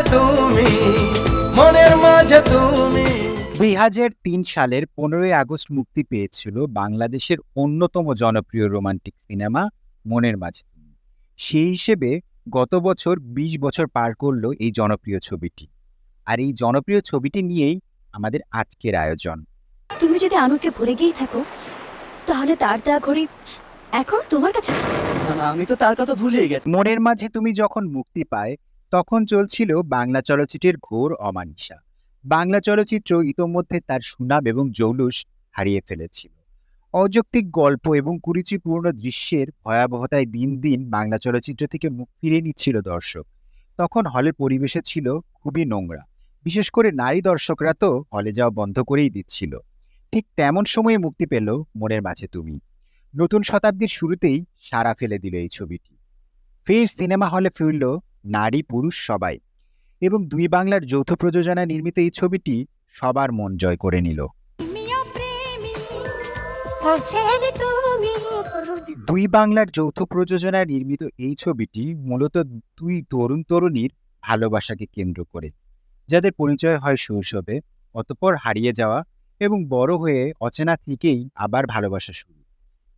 মাঝে তুমি মনের মাঝে তুমি। দুই হাজার তিন সালের পনেরোই আগস্ট মুক্তি পেয়েছিল বাংলাদেশের অন্যতম জনপ্রিয় রোমান্টিক সিনেমা মনের মাঝে তুমি। সেই হিসেবে গত বছর ২০ বছর পার করল এই জনপ্রিয় ছবিটি। আর এই জনপ্রিয় ছবিটি নিয়েই আমাদের আজকের আয়োজন। তুমি যদি আনুকে ভুলে গিয়ে থাকো তাহলে তার দেওয়া ঘড়ি এখন তোমার কাছে? আমি তো তার কথা ভুলেই গেছি। মনের মাঝে তুমি যখন মুক্তি পায় তখন চলছিল বাংলা চলচ্চিত্রের ঘোর অমানিসা বাংলা চলচ্চিত্র ইতোমধ্যে তার সুনাম এবং জৌলুস হারিয়ে ফেলেছিল। অযৌক্তিক গল্প এবং কুরুচিপূর্ণ দৃশ্যের ভয়াবহতায় দিন দিন বাংলা চলচ্চিত্র থেকে মুখ ফিরিয়ে নিচ্ছিল দর্শক। তখন হলের পরিবেশে ছিল খুবই নোংরা। বিশেষ করে নারী দর্শকরা তো হলে যাওয়া বন্ধ করেই দিচ্ছিল। ঠিক তেমন সময়ে মুক্তি পেল মনের মাঝে তুমি। নতুন শতাব্দীর শুরুতেই সাড়া ফেলে দিল এই ছবিটি। ফের সিনেমা হলে ফিরল নারী পুরুষ সবাই। এবং দুই বাংলার যৌথ প্রযোজনা নির্মিত এই ছবিটি সবার মন জয় করে নিল। দুই বাংলার যৌথ প্রযোজনা নির্মিত এই ছবিটি মূলত দুই তরুণ তরুণীর ভালোবাসাকে কেন্দ্র করে যাদের পরিচয় হয় শৈশবে অতপর হারিয়ে যাওয়া এবং বড় হয়ে অচেনা থেকেই আবার ভালোবাসা শুরু।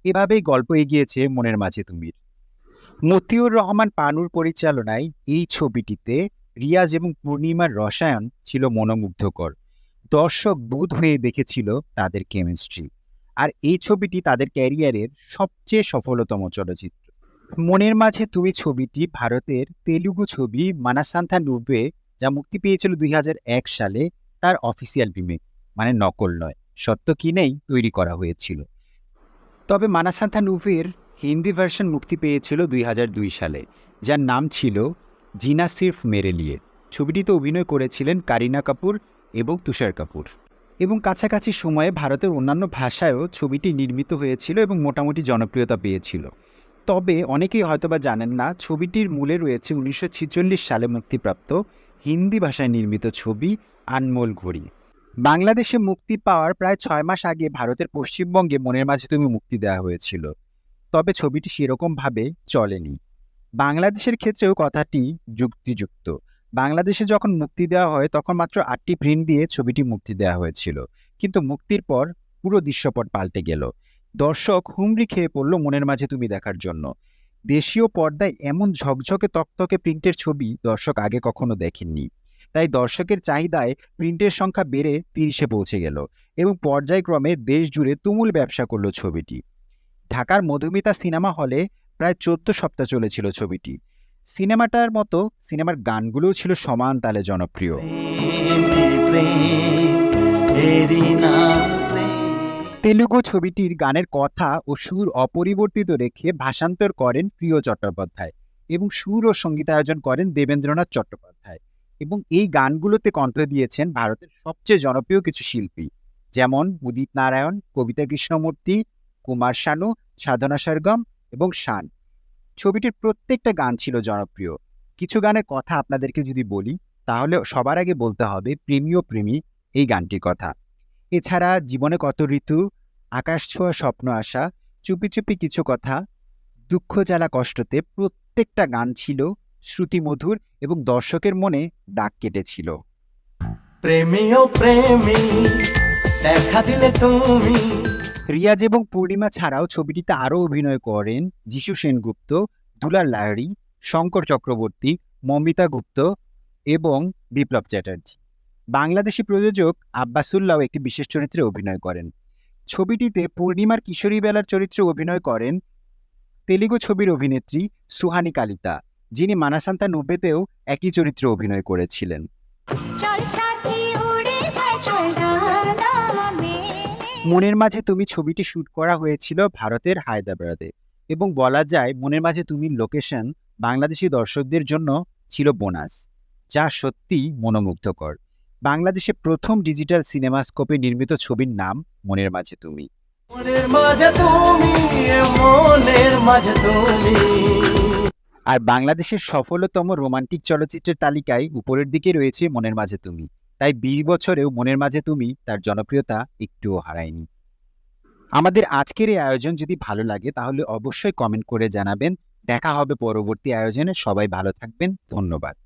এভাবেই গল্প এগিয়েছে মনের মাঝে তুমির। মতিউর রহমান পানুর পরিচালনায় এই ছবিটিতে রিয়াজ এবং পূর্ণিমার রসায়ন ছিল মনোমুগ্ধকর। দর্শক বোধ হয়ে দেখেছিল তাদের কেমিস্ট্রি। আর এই ছবিটি তাদের ক্যারিয়ারের সবচেয়ে সফলতম চলচ্চিত্র। মনের মাঝে তুমি ছবিটি ভারতের তেলুগু ছবি মানাসান্থা নুবে যা মুক্তি পেয়েছিল দুই হাজার এক সালে, তার অফিসিয়াল রিমেক মানে নকল নয়, সত্য কিনেই তৈরি করা হয়েছিল। তবে মানাসান্থা নুভের হিন্দি ভার্সন মুক্তি পেয়েছিল দুই হাজার দুই সালে, যার নাম ছিল জিনা সির্ফ মেরে লিয়ে। ছবিটিতে অভিনয় করেছিলেন কারিনা কাপুর এবং তুষার কাপুর। এবং কাছাকাছি সময়ে ভারতের অন্যান্য ভাষায়ও ছবিটি নির্মিত হয়েছিল এবং মোটামুটি জনপ্রিয়তা পেয়েছিল। তবে অনেকেই হয়তোবা জানেন না, ছবিটির মূলে রয়েছে উনিশশো ছেচল্লিশ সালে মুক্তিপ্রাপ্ত হিন্দি ভাষায় নির্মিত ছবি আনমোল ঘড়ি। বাংলাদেশে মুক্তি পাওয়ার প্রায় ছয় মাস আগে ভারতের পশ্চিমবঙ্গে মনের মাঝে তুমি মুক্তি দেওয়া হয়েছিল। তবে ছবিটি সেরকমভাবে চলেনি। বাংলাদেশের ক্ষেত্রেও কথাটি যুক্তিযুক্ত। বাংলাদেশে যখন মুক্তি দেওয়া হয়, তখন মাত্র আটটি প্রিন্ট দিয়ে ছবিটি মুক্তি দেওয়া হয়েছিল। কিন্তু মুক্তির পর পুরো দৃশ্যপট পাল্টে গেল। দর্শক হুমড়ি খেয়ে পড়ল মনের মাঝে তুমি দেখার জন্য। দেশীয় পর্দায় এমন ঝকঝকে তকতকে প্রিন্টের ছবি দর্শক আগে কখনো দেখেননি। তাই দর্শকের চাহিদায় প্রিন্টের সংখ্যা বেড়ে তিরিশে পৌঁছে গেল এবং পর্যায়ক্রমে দেশ জুড়ে তুমুল ব্যবসা করল ছবিটি। ঢাকার মধুমিতা সিনেমা হলে প্রায় চোদ্দ সপ্তাহ চলেছিল ছবিটি। সিনেমাটার মতো সিনেমার গানগুলোও ছিল সমান তালে জনপ্রিয়। তেলুগু ছবিটির গানের কথা ও সুর অপরিবর্তিত রেখে ভাষান্তর করেন প্রিয় চট্টোপাধ্যায় এবং সুর ও সঙ্গীতায়োজন করেন দেবেন্দ্রনাথ চট্টোপাধ্যায় এবং এই গানগুলোতে কণ্ঠ দিয়েছেন ভারতের সবচেয়ে জনপ্রিয় কিছু শিল্পী, যেমন উদিত নারায়ণ, কবিতা কৃষ্ণমূর্তি কুমার শানু, সাধনা সরগম এবং শান। ছবিটির প্রত্যেকটা গান ছিল জনপ্রিয়। কিছু গানের কথা আপনাদেরকে যদি বলি, তাহলে সবার আগে বলতে হবে প্রেমীয় প্রেমী এই গানটির কথা। এছাড়া জীবনে কত ঋতু, আকাশ ছোঁয়া, স্বপ্ন আসা চুপি চুপি কিছু কথা, দুঃখ জ্বালা কষ্টতে প্রত্যেকটা গান ছিল শ্রুতিমধুর এবং দর্শকের মনে দাগ কেটেছিল। প্রেমী ও প্রেমী, দেখা দিলে তুমি রিয়াজ এবং পূর্ণিমা ছাড়াও ছবিটিতে আরও অভিনয় করেন যিশু সেনগুপ্ত, দুলাল লাহিড়ী, শঙ্কর চক্রবর্তী, মমিতা গুপ্ত এবং বিপ্লব চ্যাটার্জি। বাংলাদেশি প্রযোজক আব্বাসুল্লাহ একটি বিশেষ চরিত্রে অভিনয় করেন। ছবিটিতে পূর্ণিমার কিশোরী বেলার চরিত্রে অভিনয় করেন তেলুগু ছবির অভিনেত্রী সুহানি কালিতা, যিনি মানাসান্তা নুবেতেও একই চরিত্রে অভিনয় করেছিলেন। মনের মাঝে তুমি ছবিটি শুট করা হয়েছিল ভারতের হায়দ্রাবাদে এবং বলা যায় মনের মাঝে তুমি লোকেশন বাংলাদেশি দর্শকদের জন্য ছিল বোনাস যা সত্যি মনোমুগ্ধকর। বাংলাদেশে প্রথম ডিজিটাল সিনেমাস্কোপে নির্মিত ছবির নাম মনের মাঝে তুমি। আর বাংলাদেশের সফলতম রোমান্টিক চলচ্চিত্রের তালিকায় উপরের দিকে রয়েছে মনের মাঝে তুমি। তাই বিশ বছরেও মনের মাঝে তুমি তার জনপ্রিয়তা একটুও হারায়নি। আমাদের আজকের এই আয়োজন যদি ভালো লাগে, তাহলে অবশ্যই কমেন্ট করে জানাবেন। দেখা হবে পরবর্তী আয়োজনে। সবাই ভালো থাকবেন। ধন্যবাদ।